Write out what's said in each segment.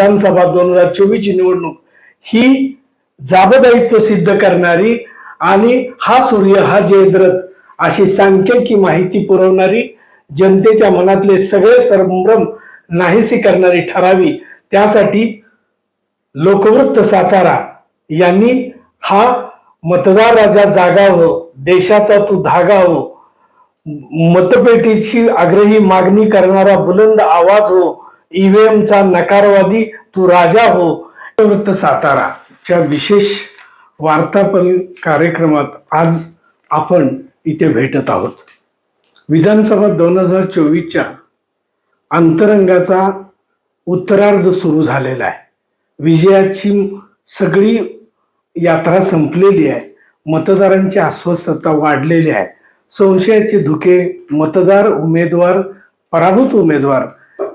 विधानसभा दोन हजार चोवीस ची निवडणूक ही जाबदायित्व सिद्ध करणारी आणि हा सूर्य हा जयद्रथ अशी सांख्यिकी माहिती पुरवणारी जनतेच्या मनातले सगळे संभ्रम नाहीसी करणारी ठरावी त्यासाठी लोकवृत्त सातारा यांनी हा मतदार राजा जागा हो देशाचा तू धागा हो मतपेटीची आग्रही मागणी करणारा बुलंद आवाज हो ईव्हीएमचा नकारवादी तू राजा हो. वृत्त साताराच्या विशेष वार्तापन कार्यक्रमात आज आपण इथे भेटत आहोत. विधानसभा दोन हजार चोवीसच्या अंतरंगाचा उत्तरार्ध सुरू झालेला आहे. विजयाची सगळी यात्रा संपलेली आहे. मतदारांची अस्वस्थता वाढलेली आहे. संशयाचे धुके मतदार उमेदवार पराभूत उमेदवार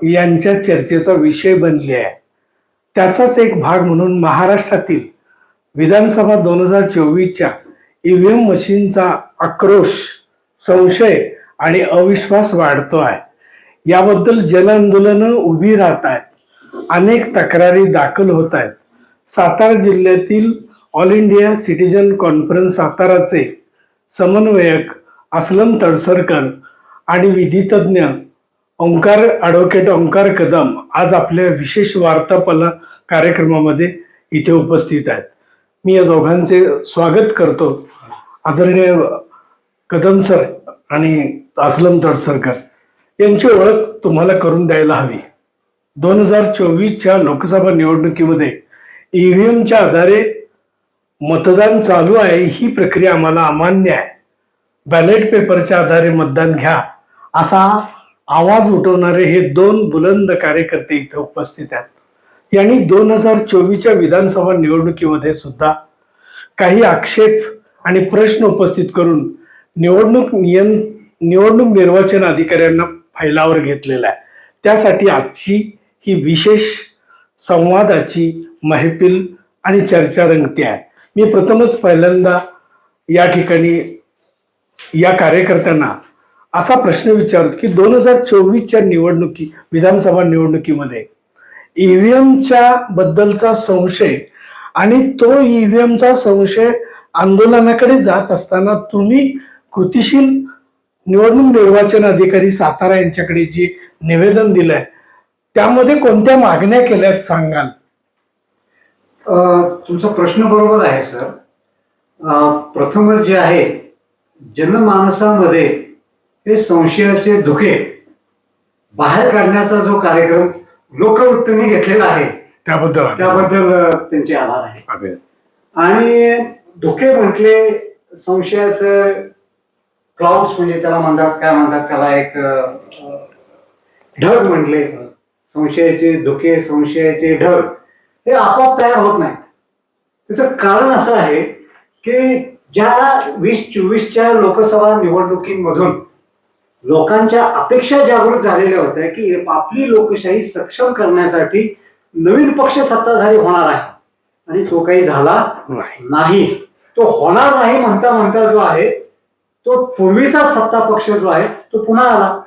यांच्या चर्चेचा विषय बनली आहे. त्याचाच एक भाग म्हणून महाराष्ट्रातील विधानसभा दोन हजार चोवीसच्या ईव्हीएम मशीनचा आक्रोश संशय आणि अविश्वास वाढतो आहे. याबद्दल जनआंदोलनं उभी राहत आहेत. अनेक तक्रारी दाखल होत आहेत. सातारा जिल्ह्यातील ऑल इंडिया सिटीजन कॉन्फरन्स साताराचे समन्वयक असलम तळसरकर आणि विधितज्ञ ओंकार ॲडव्होकेट ओंकार कदम आज आपल्या विशेष वार्तापला कार्यक्रमामध्ये इथे उपस्थित आहेत. मी या दोघांचे स्वागत करतो. आदरणीय कदम सर आणि असलम तळसरकर यांची ओळख तुम्हाला करून द्यायला हवी. दोन हजार चोवीसच्या लोकसभा निवडणुकीमध्ये ईव्हीएमच्या आधारे मतदान चालू आहे ही प्रक्रिया आम्हाला अमान्य आहे. बॅलेट पेपरच्या आधारे मतदान घ्या असा आवाज उठवणारे हे दोन बुलंद कार्यकर्ते इथे उपस्थित आहेत. यांनी दोन हजार चोवीसच्या विधानसभा निवडणुकीमध्ये सुद्धा काही आक्षेप आणि प्रश्न उपस्थित करून निवडणूक नियम निवडणूक निर्वाचन अधिकाऱ्यांना फैलावर घेतलेला आहे. त्यासाठी आजची ही विशेष संवादाची महफिल आणि चर्चा रंगते आहे. मी प्रथमच पहिल्यांदा या ठिकाणी या कार्यकर्त्यांना असा प्रश्न विचारतो की दोन हजार चोवीसच्या निवडणुकी विधानसभा निवडणुकीमध्ये ईव्हीएमच्या बद्दलचा संशय आणि तो ईव्हीएमचा संशय आंदोलनाकडे जात असताना तुम्ही कृतीशील निवडणूक निर्वाचन अधिकारी सातारा यांच्याकडे जे निवेदन दिलंय त्यामध्ये कोणत्या मागण्या केल्यात सांगाल? तुमचा प्रश्न बरोबर आहे सर. प्रथमच जे आहे जनमानसामध्ये हे संशयाचे धुके. बाहेर काढण्याचा जो कार्यक्रम लोकवृत्तीने घेतलेला आहे त्याबद्दल त्याबद्दल त्यांचे आभार आहे. आणि धुके म्हटले संशयाचं क्लाउड्स म्हणजे त्याला म्हणतात काय म्हणतात त्याला एक ढग म्हटले. संशयाचे धुके संशयाचे ढग हे आपोआप तयार होत नाहीत. त्याचं कारण असं आहे की ज्या वीस चोवीसच्या लोकसभा निवडणुकीमधून लोकांच्या अपेक्षा जागृत झालेल्या होत्या की आपली लोकशाही सक्षम करण्यासाठी नवीन पक्ष सत्ताधारी होणार आहे. आणि तो काही झाला नाही. तो होणार नाही म्हणता म्हणता जो आहे तो पूर्वीचा सत्ता पक्ष जो आहे तो पुन्हा आला.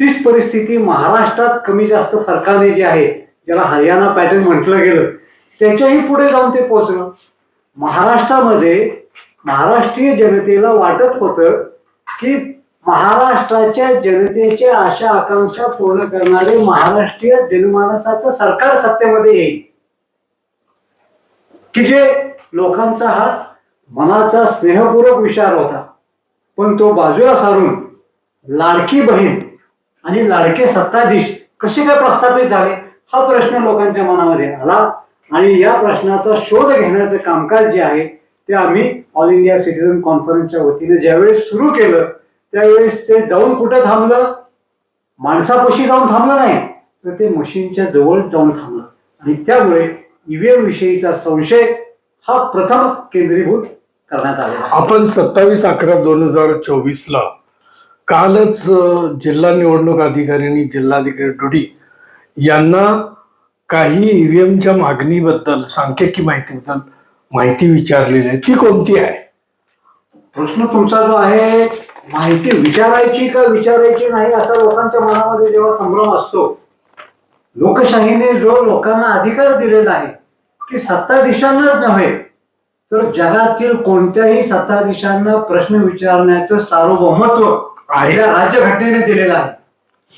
तीच परिस्थिती महाराष्ट्रात कमी जास्त फरकाने जे आहे ज्याला हरियाणा पॅटर्न म्हटलं गेलं त्याच्याही पुढे जाऊन ते पोहोचलं. महाराष्ट्रामध्ये महाराष्ट्रीय जनतेला वाटत होतं की महाराष्ट्राच्या जनतेच्या आशा आकांक्षा पूर्ण करणारे महाराष्ट्रीय जनमानसाचं सरकार सत्तेमध्ये येईल. की जे लोकांचा हा मनाचा स्नेहपूर्वक विचार होता पण तो बाजूला सारून लाडकी बहीण आणि लाडके सत्ताधीश कसे काय प्रस्थापित झाले हा प्रश्न लोकांच्या मनामध्ये आला आणि या प्रश्नाचा शोध घेण्याचं कामकाज जे आहे ते आम्ही ऑल इंडिया सिटीजन कॉन्फरन्सच्या वतीने ज्यावेळेस सुरू केलं त्यावेळेस ते जाऊन कुठं थांबलं? माणसापाशी जाऊन थांबलं नाही तर ते मशीनच्या जवळ जाऊन थांबलं. आणि त्यामुळे ईव्हीएम विषयीचा संशय हा प्रथम केंद्रीभूत करण्यात आहे. आपण सत्तावीस अकरा दोन हजार चोवीस ला कालच जिल्हा निवडणूक अधिकारी आणि जिल्हाधिकारी डोडी यांना काही ईव्हीएमच्या मागणीबद्दल सांख्यिकी माहितीबद्दल माहिती विचारलेली आहे. ती कोणती आहे? प्रश्न तुमचा जो आहे माहिती विचारायची का विचारायची नाही असा लोकांच्या मनामध्ये जेव्हा संभ्रम असतो लोकशाहीने जो लोकांना अधिकार दिलेला आहे की सत्ताधीशांनाच नव्हे तर जगातील कोणत्याही सत्ताधीशांना प्रश्न विचारण्याचं सार्वभौमत्व. आपल्या राज्यघटनेने दिलेलं आहे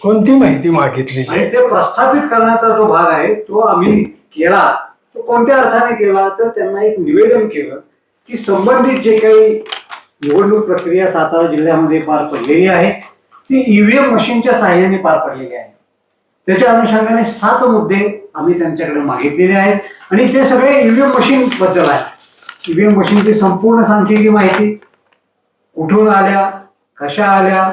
कोणती माहिती मागितलेली आणि ते प्रस्थापित करण्याचा जो भाग आहे तो आम्ही केला तो कोणत्या अर्थाने केला तर त्यांना एक निवेदन केलं की संबंधित जे काही निवडणूक प्रक्रिया सातारा जिल्ह्यामध्ये पार पडलेली आहे. ती ईव्हीएम मशीनच्या सहाय्याने पार पडलेली आहे. त्याच्या अनुषंगाने सात मुद्दे आम्ही त्यांच्याकडे मागितलेले आहेत. आणि ते सगळे ईव्हीएम मशीन बद्दल आहे ईव्हीएम मशीनची संपूर्ण सांख्यिकी माहिती कुठून आल्या कशा आल्या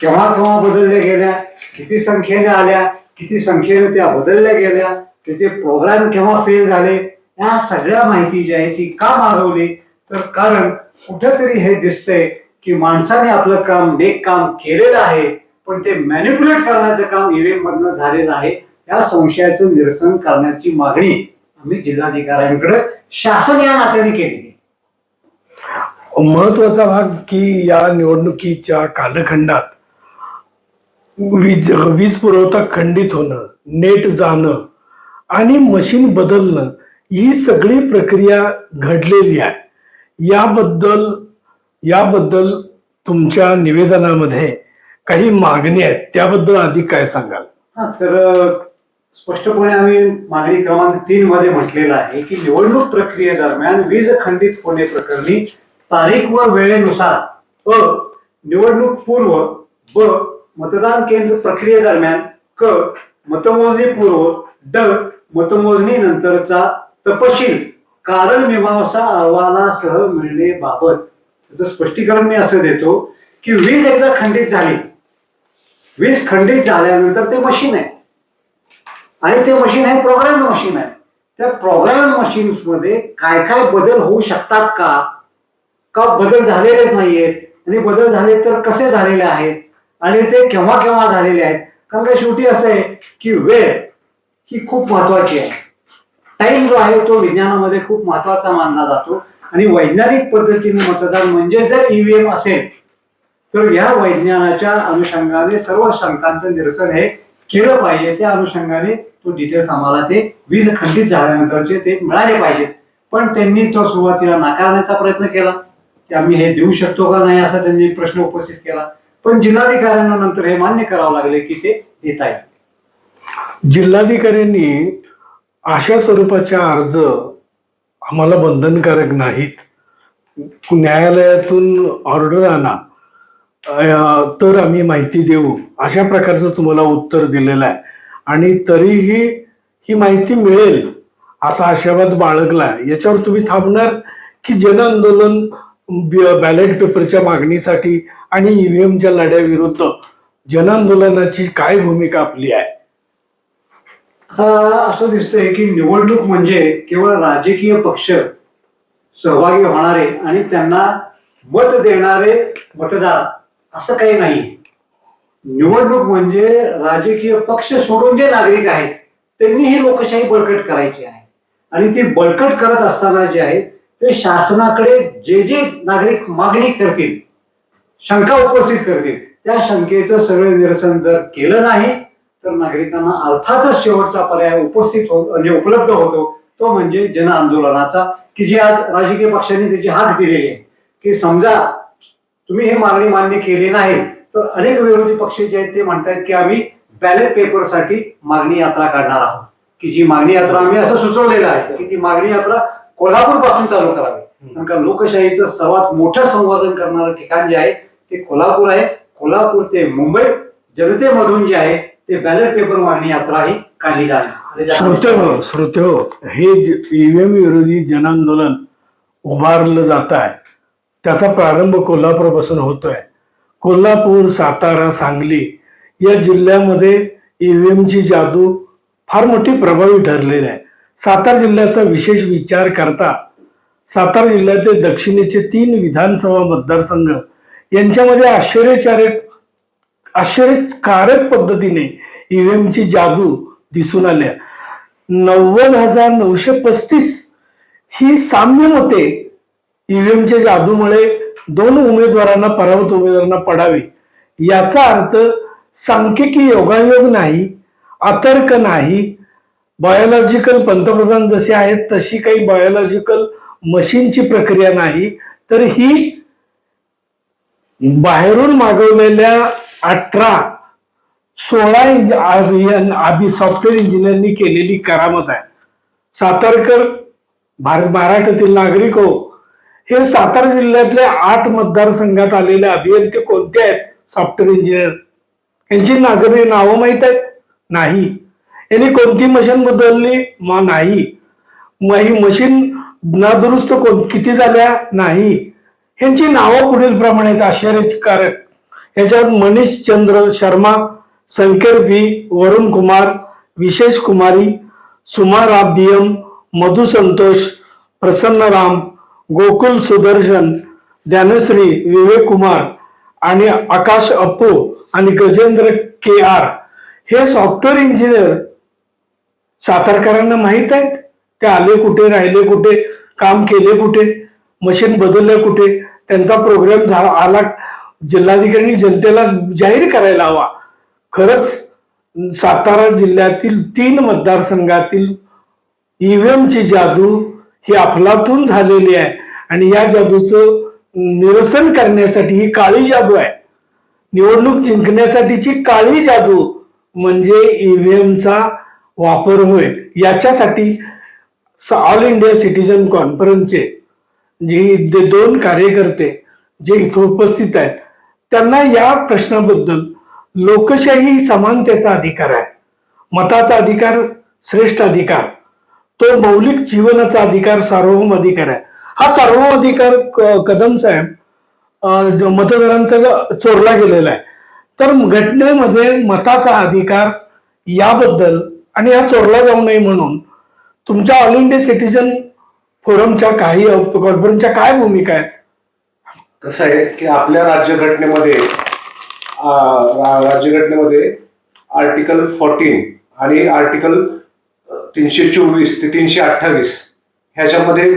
केव्हा केव्हा बदलल्या गेल्या किती संख्येने आल्या किती संख्येने त्या बदलल्या गेल्या त्याचे प्रोग्राम केव्हा फेल झाले या सगळ्या माहिती जी आहे ती का मागवली? तर कारण कुठेतरी हे दिसतंय की माणसाने आपलं काम नेक काम केलेलं आहे पण ते मॅन्युप्युलेट करण्याचं काम ईव्हीएम मधनं झालेलं आहे. या संशयाचं निरसन करण्याची मागणी आम्ही जिल्हाधिकाऱ्यांकडे शासन या नात्याने केली. महत्त्वाचा भाग की या निवडणुकीच्या कालखंडात वीज वीज पुरवठा खंडित होणं नेट जाणं आणि मशीन बदलणं ही सगळी प्रक्रिया घडलेली आहे. याबद्दल याबद्दल तुमच्या निवेदनामध्ये काही मागणी आहेत त्याबद्दल अधिक काय सांगाल? हा तर स्पष्टपणे आम्ही मागणी क्रमांक तीन मध्ये म्हटलेलं आहे की निवडणूक प्रक्रियेदरम्यान वीज खंडित होणे प्रकरणी तारीख व वेळेनुसार अ निवडणूक पूर्व ब मतदान केंद्र प्रक्रियेदरम्यान क मतमोजणी पूर्व ड मतमोजणी नंतरचा तपशील कारण मीमांसा अहवालासह मिळणे बाबत त्याचं स्पष्टीकरण मी असं देतो की वीज एकदा खंडित झाली. वीज खंडित झाल्यानंतर ते मशीन आहे. आणि ते मशीन आहे प्रोग्राम मशीन आहे. त्या प्रोग्राम मशीन्समध्ये काय काय बदल होऊ शकतात का? का बदल झालेलेच नाहीयेत? आणि बदल झाले तर कसे झालेले आहेत? आणि ते केव्हा केव्हा झालेले आहेत? कारण का शेवटी असं आहे की वेळ ही खूप महत्वाची आहे. टाइम जो आहे तो विज्ञानामध्ये खूप महत्त्वाचा मानला जातो. आणि वैज्ञानिक पद्धतीने मतदान म्हणजे जर ईव्हीएम असेल तर या वैज्ञानाच्या अनुषंगाने सर्व शंकांचं निरसन हे केलं पाहिजे. त्या अनुषंगाने तो डिटेल्स आम्हाला ते वीज खंडित झाल्यानंतरचे ते मिळाले पाहिजेत पण त्यांनी तो सुरुवातीला नाकारण्याचा प्रयत्न केला. की आम्ही हे देऊ शकतो का नाही असा त्यांनी प्रश्न उपस्थित केला. पण जिल्हाधिकाऱ्यांना नंतर हे मान्य करावं लागले की ते देता येईल जिल्हाधिकाऱ्यांनी अशा स्वरूपाच्या अर्ज आम्हाला बंधनकारक नाहीत. न्यायालयातून ऑर्डर आणा तर आम्ही माहिती देऊ. अशा प्रकारचं तुम्हाला उत्तर दिलेलं आहे. आणि तरीही ही माहिती मिळेल असा आशावाद बाळगला याच्यावर तुम्ही थांबणार की जन आंदोलन बॅलेट पेपरच्या मागणीसाठी आणि ईव्हीएमच्या लढ्याविरुद्ध जन आंदोलनाची काय भूमिका आपली आहे? आता असं दिसतंय की निवडणूक म्हणजे केवळ राजकीय पक्ष सहभागी होणारे आणि त्यांना मत देणारे मतदार असं काही नाही. निवडणूक म्हणजे राजकीय पक्ष सोडून जे नागरिक आहेत त्यांनी ही लोकशाही बळकट करायची आहे. आणि ती बळकट करत असताना जे आहे ते शासनाकडे जे जे नागरिक मागणी करतील शंका उपस्थित करतील त्या शंकेचं सगळं निरसन जर केलं नाही तर नागरिकांना अर्थातच शेवटचा पर्याय उपस्थित हो म्हणजे उपलब्ध होतो तो म्हणजे जन आंदोलनाचा की जी आज राजकीय पक्षांनी त्याची हाक दिलेली आहे. की समजा तुम्ही हे मागणी मान्य केली नाही तर अनेक विरोधी पक्ष जे आहेत ते म्हणतायत की आम्ही बॅलेट पेपरसाठी मागणी यात्रा काढणार आहोत. की जी मागणी यात्रा आम्ही असं सुचवलेलं आहे की ती मागणी यात्रा कोल्हापूरपासून चालू करावी. कारण का लोकशाहीचं सर्वात मोठं संवादन करणारं ठिकाण जे आहे ते कोल्हापूर आहे. कोल्हापूर ते मुंबई जनतेमधून जे आहे ते बॅलेट पेपर मागणी यात्रा ही काढली जाणार. श्रोते हो श्रोते हो हे ईव्हीएम विरोधी जन आंदोलन उभारलं जात आहे. त्याचा प्रारंभ कोल्हापूरपासून होतोय. कोल्हापूर सातारा सांगली या जिल्ह्यामध्ये ईव्हीएमची जादू फार मोठी प्रभावी ठरलेली आहे. सातारा जिल्ह्याचा विशेष विचार करता सातारा जिल्ह्यातील दक्षिणेचे तीन विधानसभा मतदारसंघ यांच्यामध्ये आश्चर्यकारक आश्चर्यकारक पद्धतीने ईव्हीएमची जादू दिसून आल्या. नव्वद हजार नऊशे पस्तीस ही साम्य मते ईव्हीएमच्या जादूमुळे दोन उमेदवारांना पराभूत उमेदवारांना पडावे. याचा अर्थ सांख्यिकी योगायोग नाही अतर्क नाही बायोलॉजिकल पंतप्रधान जसे आहेत तशी काही बायोलॉजिकल मशीनची प्रक्रिया नाही. तर ही बाहेरून मागवलेल्या अठरा. सोळा आधी सॉफ्टवेअर इंजिनियरनी केलेली करामत आहे. सातारकर भारत महाराष्ट्रातील नागरिक हो. हे सातारा जिल्ह्यातल्या आठ मतदारसंघात आलेले अभियंते कोणते आहेत? सॉफ्टवेअर इंजिनियर यांची नागरिक नावं माहीत आहेत? नाही. यांनी कोणती मशीन बदलली? मग नाही. मग ही मशीन नादुरुस्त कोण किती झाल्या? नाही. ह्यांची नावं पुढील प्रमाणे आहेत. आश्चर्यकारक. याच्यात मनीष चंद्र शर्मा संकेर बी वरुण कुमार विशेष कुमारी सुमा राबियम मधु संतोष प्रसन्न राम गोकुल सुदर्शन ज्ञानश्री विवेक कुमार आणि आकाश अप्पू आणि गजेंद्र के आर. हे सॉफ्टवेअर इंजिनियर सातारकरांना माहीत आहेत? ते आले कुठे राहिले कुठे काम केले कुठे मशीन बदलले कुठे? त्यांचा प्रोग्राम झाला आला जिल्हाधिकारी जनतेला जाहीर करायला हवा. खरंच सातारा जिल्ह्यातील तीन मतदारसंघातील ईव्हीएमची जादू ही अफलातून झालेली आहे आणि या जादूचं निरसन करण्यासाठी ही काळी जादू आहे. निवडणूक जिंकण्यासाठीची काळी जादू म्हणजे ईव्हीएमचा वापर होय याच्यासाठी ऑल इंडिया सिटीजन कॉन्फरन्सचे जे दोन कार्यकर्ते जे इथं उपस्थित आहेत त्यांना या प्रश्नाबद्दल लोकशाही समानतेचा अधिकार आहे. मताचा अधिकार श्रेष्ठ अधिकार तो मौलिक जीवनाचा अधिकार सार्वभौम अधिकार आहे. हा सार्वभौम अधिकार कदम साहेब मतदारांचा चोरला गेलेला आहे. तर घटनेमध्ये मताचा अधिकार याबद्दल आणि हा चोरला जाऊ नये म्हणून तुमच्या ऑल इंडिया सिटीजन फोरमच्या काही कॉर्पोरेशनच्या काय भूमिका आहेत? कसं आहे की आपल्या राज्यघटनेमध्ये राज्यघटनेमध्ये आर्टिकल फोर्टीन आणि आर्टिकल तीनशे चोवीस ते तीनशे अठ्ठावीस ह्याच्यामध्ये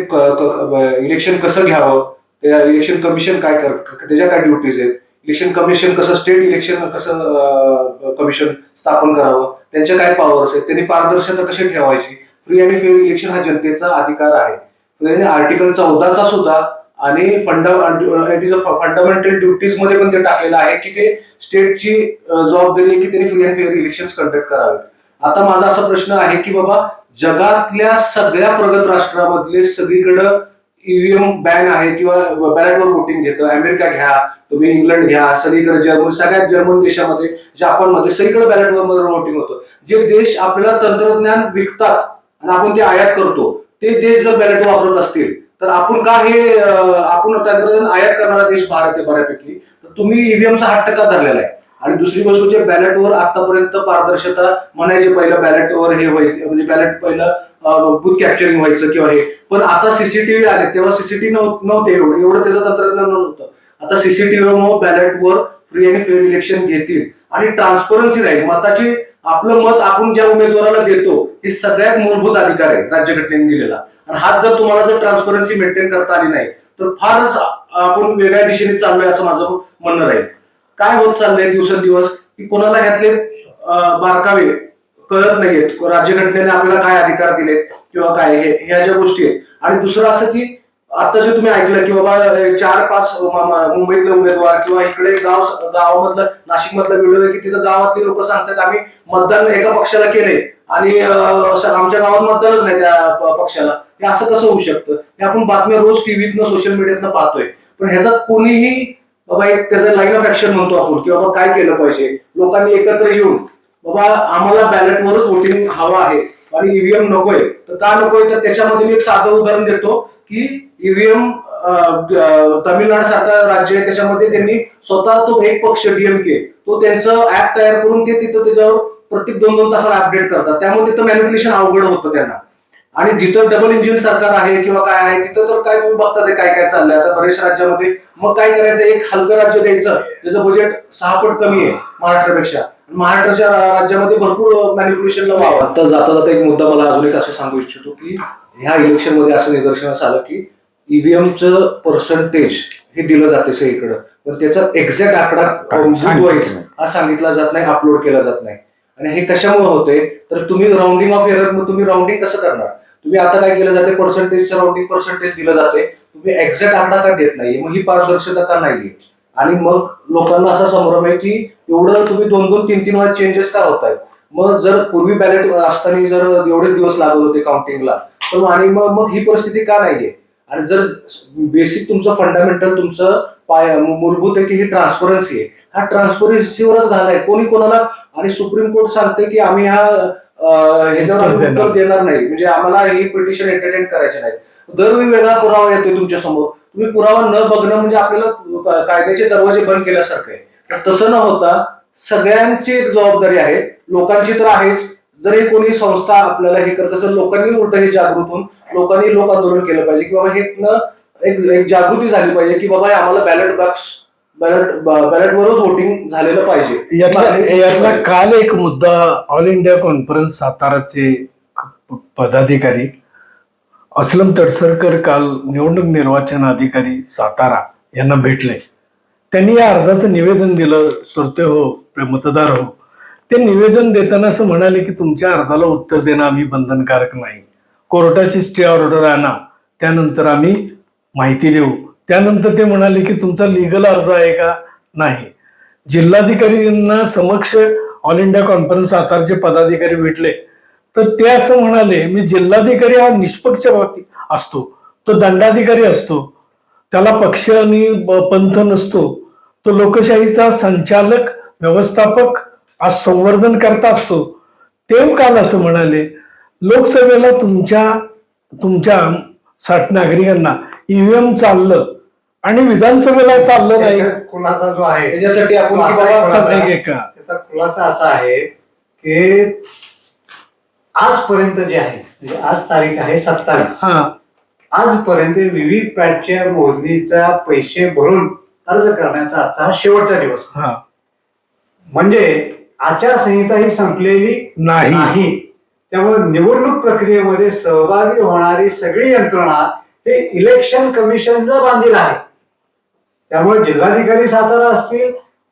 इलेक्शन कसं घ्यावं? त्या इलेक्शन कमिशन काय करत त्याच्या काय ड्युटीज आहेत? इलेक्शन कमिशन कसं स्टेट इलेक्शन कसं कमिशन स्थापन करावं? त्यांच्या काय पॉवर्स आहेत? त्यांनी पारदर्शकता कशी ठेवायची? फ्री आणि फेअर इलेक्शन हा जनतेचा अधिकार आहे. आर्टिकल चौदाचा सुद्धा आणि फंडामेंटल ड्युटीजमध्ये पण ते टाकलेलं आहे की ते स्टेटची जबाबदारी आहे की त्यांनी free and fair election conduct करावे आता माझा असा प्रश्न आहे की बाबा जगातल्या सगळ्या प्रगत राष्ट्रामधले सगळीकडं ईव्हीएम बॅन आहे किंवा बॅलेटवर वोटिंग घेतं. अमेरिका घ्या तुम्ही इंग्लंड घ्या सगळीकडे जर्मन सगळ्यात जर्मन देशामध्ये जपानमध्ये सगळीकडे बॅलेटवर वोटिंग होतं. जे देश आपल्याला तंत्रज्ञान विकतात आणि आपण ते आयात करतो ते देश जर बॅलेट वापरत असतील तर आपण का हे आपण तंत्रज्ञान आयात करणारा देश भारत आहे बऱ्यापैकी. तर तुम्ही ईव्हीएमचा हात टक्का धरलेला आहे. आणि दुसरी गोष्ट म्हणजे बॅलेटवर आतापर्यंत पारदर्शकता म्हणायचे पहिलं बॅलेटवर हे व्हायचे म्हणजे बॅलेट पहिलं बुथ कॅप्चरिंग व्हायचं किंवा हे. पण आता सीसीटीव्ही आले तेव्हा सीसीटीव्ही नव्हते एवढं. एवढं त्याचं तंत्रज्ञान नव्हतं. आता सीसीटीव्ही बॅलेटवर फ्री आणि फेअर इलेक्शन घेतील. आणि ट्रान्सपरन्सी राहील. मताची आपलं मत आपण ज्या उमेदवाराला देतो हे सगळ्यात मूलभूत अधिकार आहे राज्यघटनेने दिलेला. आणि हाच जर तुम्हाला जर ट्रान्सपरन्सी मेंटेन करता आली नाही तर फारच आपण वेगळ्या दिशेने चाललोय असं माझं म्हणणं राहील. काय होत चाललंय दिवसेंदिवस? की कोणाला ह्यातले बारकावे कळत नाहीयेत. राज्यघटनेने आपल्याला काय अधिकार दिलेत किंवा काय हे ह्या ज्या गोष्टी आहेत. आणि दुसरं असं की आता जे तुम्ही ऐकलं की बाबा चार पाच मुंबईतले उमेदवार किंवा इकडे गाव गावामधलं नाशिक मधलं व्हिडिओ आहे की तिथं गावातले लोक सांगतात आम्ही मतदान एका पक्षाला केले आणि आमच्या गावात मतदानच नाही त्या पक्षाला. हे असं कसं होऊ शकतं? हे आपण बातम्या रोज टीव्हीतनं सोशल मीडियातनं पाहतोय. पण ह्याच्यात कोणीही बाबा एक त्याचं लाईन ऑफ ऍक्शन म्हणतो आपण की बाबा काय केलं पाहिजे? लोकांनी एकत्र येऊन बाबा आम्हाला बॅलेटवरच वोटिंग हवं आहे आणि ईव्हीएम नकोय. तर का नकोय? तर त्याच्यामध्ये मी एक साधं उदाहरण देतो की ईव्हीएम तामिळनाडू सारखं राज्य आहे त्याच्यामध्ये त्यांनी स्वतः तो एक पक्ष डीएमके तो त्यांचं ऍप तयार करून ते तिथं त्याच्यावर प्रत्येक दोन दोन तासाला अपडेट करतात. त्यामुळे तिथं मॅनिप्युलेशन अवघड होतं त्यांना. आणि जिथं डबल इंजिन सरकार आहे किंवा काय आहे तिथं तर काय तुम्ही बघताच आहे काय काय चाललंय. आता बरेच राज्यामध्ये मग काय करायचं? एक हलकं राज्य द्यायचं त्याचं बजेट सहा पट कमी आहे महाराष्ट्रापेक्षा. महाराष्ट्राच्या राज्यामध्ये भरपूर मॅनिप्युलेशनला वाव आता जाता जाता एक मुद्दा मला अजून एक असं सांगू इच्छितो की ह्या इलेक्शनमध्ये असं निदर्शनास आलं की ईव्हीएमचं पर्सेंटेज हे दिलं जाते सगळीकडं. पण त्याचा एक्झॅक्ट आकडा हा सांगितला जात नाही अपलोड केला जात नाही. आणि हे कशामुळे होते तर तुम्ही राऊंडिंग ऑफ एरर मग तुम्ही राऊंडिंग कसं करणार? तुम्ही आता काय केलं जाते पर्सेंटेजचं राऊंडिंग पर्सेंटेज दिलं जाते तुम्ही एक्झॅक्ट आकडा का देत नाहीये? मग ही पारदर्शकता का नाहीये? आणि मग लोकांना असा संभ्रम आहे की एवढं तुम्ही दोन दोन तीन तीन वेळा चेंजेस का होत आहेत मग जर पूर्वी बॅलेट असताना जर एवढे दिवस लागत होते काउंटिंगला तर आणि मग मग ही परिस्थिती का नाहीये? आणि जर बेसिक तुमचं फंडामेंटल तुमचं पाय मूलभूत आहे की ही ट्रान्सपरन्सी आहे. हा ट्रान्सपरन्सीवरच घालाय कोणी कोणाला आणि सुप्रीम कोर्ट सांगते की आम्ही हा ह्याच्यावर उत्तर देणार. नाही. म्हणजे आम्हाला ही पिटिशन एंटरटेन करायचे नाही दरवेळी वेगळा पुरावा येतोय तुमच्यासमोर तुम्ही पुरावा न बघणं म्हणजे आपल्याला कायद्याचे दरवाजे बंद केल्यासारखं आहे. तसं न होता सगळ्यांची एक जबाबदारी आहे. लोकांची तर आहेच. जर हे कोणी संस्था आपल्याला हे करत असेल लोकांनी उलट हे जागृत होऊन लोकांनी लोक आंदोलन केलं पाहिजे की बाबा हे एक एक जागृती झाली पाहिजे की बाबा आम्हाला बॅलेट बॉक्स बॅलेट बॅलेटवरच वोटिंग झालेलं पाहिजे. यातला काल एक मुद्दा ऑल इंडिया कॉन्फरन्स साताराचे पदाधिकारी असलम तडसरकर काल निवडणूक निर्वाचन अधिकारी सातारा यांना भेटले. त्यांनी या अर्जाचं निवेदन दिलं श्रोते हो मतदार हो. ते निवेदन देताना असं म्हणाले की तुमच्या अर्जाला उत्तर देणं आम्ही बंधनकारक नाही. कोर्टाची स्टे ऑर्डर आणा. त्यानंतर आम्ही माहिती देऊ. त्यानंतर ते म्हणाले की तुमचा लिगल अर्ज आहे का? नाही. जिल्हाधिकारींना समक्ष ऑल इंडिया कॉन्फरन्स आतारचे पदाधिकारी भेटले. तर ते असं म्हणाले मी जिल्हाधिकारी हा निष्पक्षपाती असतो. तो दंडाधिकारी असतो. त्याला पक्ष आणि पंथ नसतो. तो लोकशाहीचा संचालक व्यवस्थापक आज संवर्धन करता असतो. ते काल असं म्हणाले लोकसभेला तुमच्या तुमच्या साठ नागरिकांना ईव्हीएम चाललं आणि विधानसभेला चाललं नाही. खुलासा जो आहे त्याच्यासाठी आपण त्याचा खुलासा असा आहे की आजपर्यंत जे आहे म्हणजे आज तारीख आहे सत्तावीस. हा. आजपर्यंत विविध पॅटच्या मोजणीचा पैसे भरून अर्ज करण्याचा आजचा हा शेवटचा दिवस. हा. म्हणजे आचारसंहिता ही संपलेली नाही. त्यामुळे निवडणूक प्रक्रियेमध्ये सहभागी होणारी सगळी यंत्रणा हे इलेक्शन कमिशनला बांधील आहे. त्यामुळे जिल्हाधिकारी सातारा असतील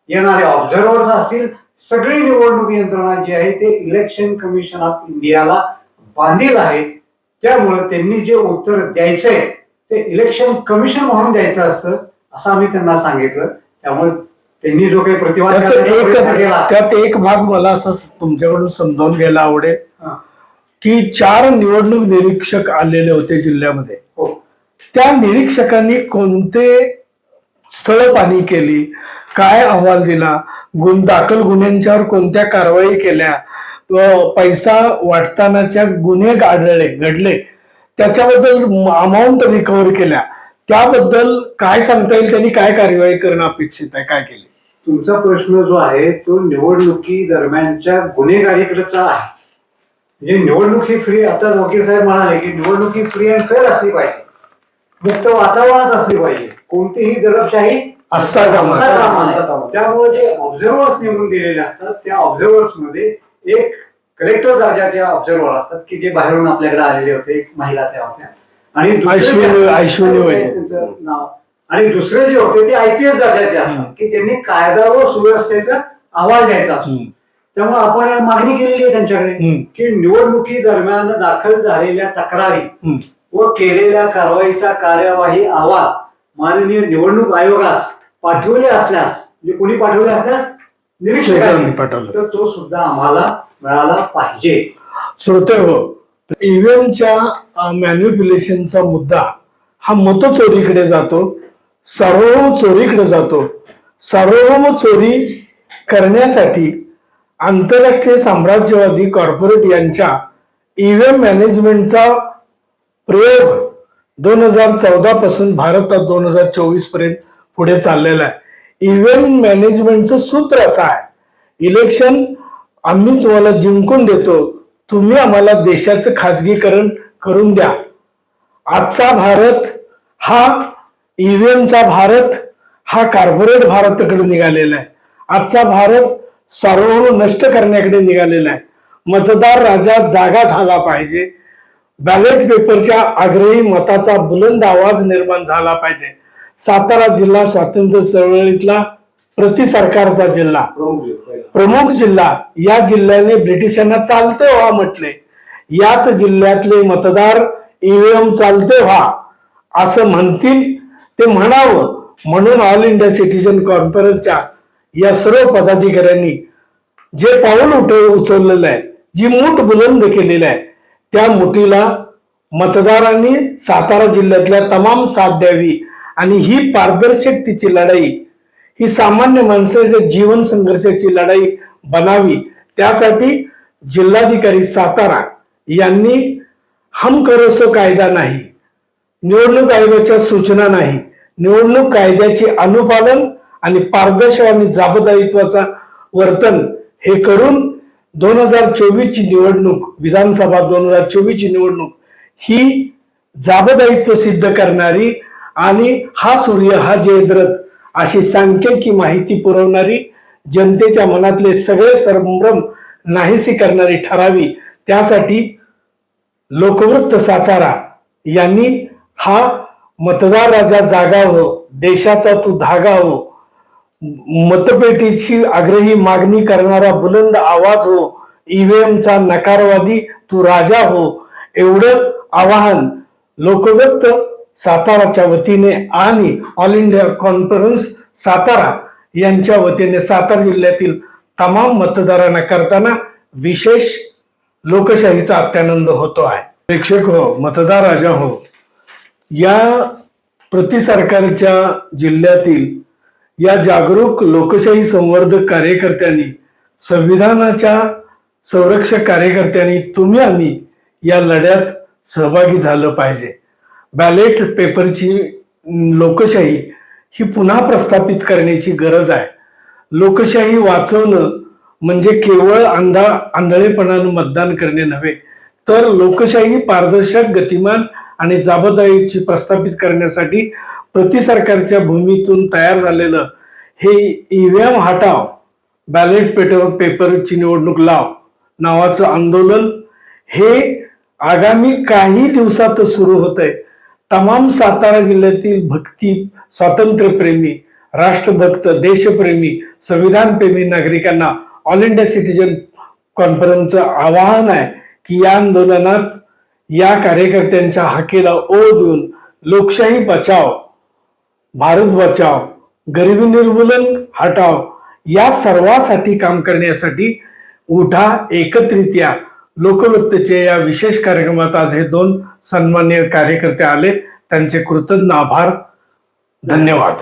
येणारे ऑब्झर्वर्स असतील सगळी निवडणूक यंत्रणा जी आहे ते इलेक्शन कमिशन ऑफ इंडियाला बांधील आहे. त्यामुळे त्यांनी जे उत्तर द्यायचंय ते इलेक्शन कमिशन म्हणून द्यायचं असतं असं आम्ही त्यांना सांगितलं. त्यामुळे त्यांनी जो काही प्रतिवाद त्यात एक केला. त्यात एक भाग मला असं तुमच्याकडून समजावून घ्यायला आवडेल. हा. की चार निवडणूक निरीक्षक आलेले होते जिल्ह्यामध्ये. हो. त्या निरीक्षकांनी कोणते स्थळ पाणी केली काय अहवाल दिला गुण दाखल गुन्ह्यांच्यावर कोणत्या कारवाई केल्या पैसा वाटतानाच्या गुन्हे आढळले घडले त्याच्याबद्दल अमाऊंट रिकव्हर केल्या त्याबद्दल काय सांगता येईल त्यांनी काय कार्यवाही करणं अपेक्षित आहे काय केले? तुमचा प्रश्न जो आहे तो निवडणुकी दरम्यानच्या गुन्हेगारीकडचा आहे. म्हणजे निवडणूक ही फ्री आता वकील साहेब म्हणाले की निवडणूक ही फ्री अँड फेअर असली पाहिजे. मुक्त वातावरणात असली पाहिजे. कोणतीही दडपशाही असता नये. त्यामुळे जे ऑब्झर्वर्स नेमून दिलेले असतात त्या ऑब्झर्वर्समध्ये एक कलेक्टर दर्जाचे ऑब्झर्वर असतात की जे बाहेरून आपल्याकडे आलेले होते एक महिला त्या होत्या. आणि. त्यांचं नाव आणि दुसरे जे होते ते आयपीएस दर्जाचे असतात की त्यांनी कायदा व सुव्यवस्थेचा अहवाल द्यायचा असतो. त्यामुळे आपण मागणी केलेली आहे त्यांच्याकडे. की निवडणुकी दरम्यान दाखल झालेल्या तक्रारी. व केलेल्या कारवाईचा कार्यवाही अहवाल माननीय निवडणूक आयोगास पाठवले असल्यास म्हणजे कोणी पाठवले असल्यास निरीक्षकांनी निरीक्षकांनी पाठवलं. तर तो सुद्धा आम्हाला मिळाला पाहिजे श्रोते हो ईव्हीएमच्या मॅन्युप्युलेशनचा मुद्दा हा मतचोरीकडे जातो सार्वभौम चोरीकडे जातो. सार्वभौम चोरी करण्यासाठी आंतरराष्ट्रीय साम्राज्यवादी कॉर्पोरेट यांच्या ईव्हीएम मॅनेजमेंटचा प्रयोग दोन हजार चौदा पासून भारतात दोन हजार चोवीसपर्यंत पुढे चाललेला आहे. ईव्हीएम मॅनेजमेंटचं सूत्र असं आहे इलेक्शन आम्ही तुम्हाला जिंकून देतो. तुम्ही आम्हाला देशाचं खाजगीकरण करून द्या. आजचा भारत हा ईव्हीएमचा भारत हा कॉर्पोरेट भारताकडे निघालेला आहे. आजचा भारत सार्वभौम नष्ट करण्याकडे निघालेला आहे. मतदार राजा जागा झाला पाहिजे. बॅलेट पेपरच्या आग्रही मताचा बुलंद आवाज निर्माण झाला पाहिजे. सातारा जिल्हा स्वातंत्र्य चळवळीतला प्रति सरकारचा जिल्हा. प्रमुख जिल्हा या जिल्ह्याने ब्रिटिशांना चालते व्हा म्हटले. याच जिल्ह्यातले मतदार ईव्हीएम चालते व्हा असं म्हणतील ते म्हणावं म्हणून ऑल इंडिया सिटीजन कॉन्फरन्सच्या या सर्व पदाधिकाऱ्यांनी जे पाऊल उठ उचललेलं आहे जी मूठ बुलंद केलेली आहे त्या मुठीला मतदारांनी सातारा जिल्ह्यातल्या तमाम साथ द्यावी आणि ही पारदर्शकतेची लढाई ही सामान्य माणसाच्या जीवन संघर्षाची लढाई बनावी. त्यासाठी जिल्हाधिकारी सातारा यांनी हम करोसो कायदा नाही निवडणूक आयोगाच्या सूचना नाही निवडणूक कायद्याचे अनुपालन आणि पारदर्शक आणि जबाबदारीत्वाचा वर्तन हे करून दोन हजार चोवीस ची निवडणूक विधानसभा दोन हजार चोवीस ची निवडणूक ही जबाबदारीत्व सिद्ध करणारी आणि हा सूर्य हा जयद्रथ अशी सांख्यिकी माहिती पुरवणारी जनतेच्या मनातले सगळे संभ्रम नाहीसी करणारी ठरावी त्यासाठी लोकवृत्त सातारा यांनी हा मतदार राजा जागा हो देशाचा तू धागा हो मतपेटीची आग्रही मागणी करणारा बुलंद आवाज हो ईव्हीएमचा नकारवादी तू राजा हो एवढं आवाहन लोकव्यक्त साताराच्या वतीने आणि ऑल इंडिया कॉन्फरन्स सातारा यांच्या वतीने सातारा जिल्ह्यातील तमाम मतदारांना करताना विशेष लोकशाहीचा अत्यानंद होतो आहे. प्रेक्षक हो मतदार राजा हो. या प्रति सरकारच्या जिल्ह्यातील या जागरूक लोकशाही संवर्धक कार्यकर्त्यांनी संविधानाच्या संरक्षक कार्यकर्त्यांनी तुम्ही आम्ही या लढ्यात सहभागी झालं पाहिजे. बॅलेट पेपरची लोकशाही ही पुन्हा प्रस्थापित करण्याची गरज आहे. लोकशाही वाचवणं म्हणजे केवळ अंधा आंधळेपणानं मतदान करणे नव्हे तर लोकशाही पारदर्शक गतिमान आणि जबाबदारीची प्रस्थापित करण्यासाठी प्रति सरकारच्या भूमीतून तयार झालेलं हे ईव्हीएम हटाव बॅलेट पेपर पेपरची निवडणूक लाव नावाचं आंदोलन हे आगामी काही दिवसात सुरू होत आहे तमाम सातारा जिल्ह्यातील भक्ती स्वातंत्र्यप्रेमी राष्ट्रभक्त देशप्रेमी संविधानप्रेमी नागरिकांना ऑल इंडिया सिटीजन कॉन्फरन्सचं आवाहन आहे की या आंदोलनात या कार्यकर्त्यांच्या हाकेला ओढ देऊन लोकशाही बचाव भारत बचाव गरिबी निर्मूलन हटाव या सर्वासाठी काम करण्यासाठी उठा एकत्रित या लोकवृत्तचे या विशेष कार्यक्रमात आज हे दोन सन्मान्य कार्यकर्ते आले. त्यांचे कृतज्ञ आभार. धन्यवाद.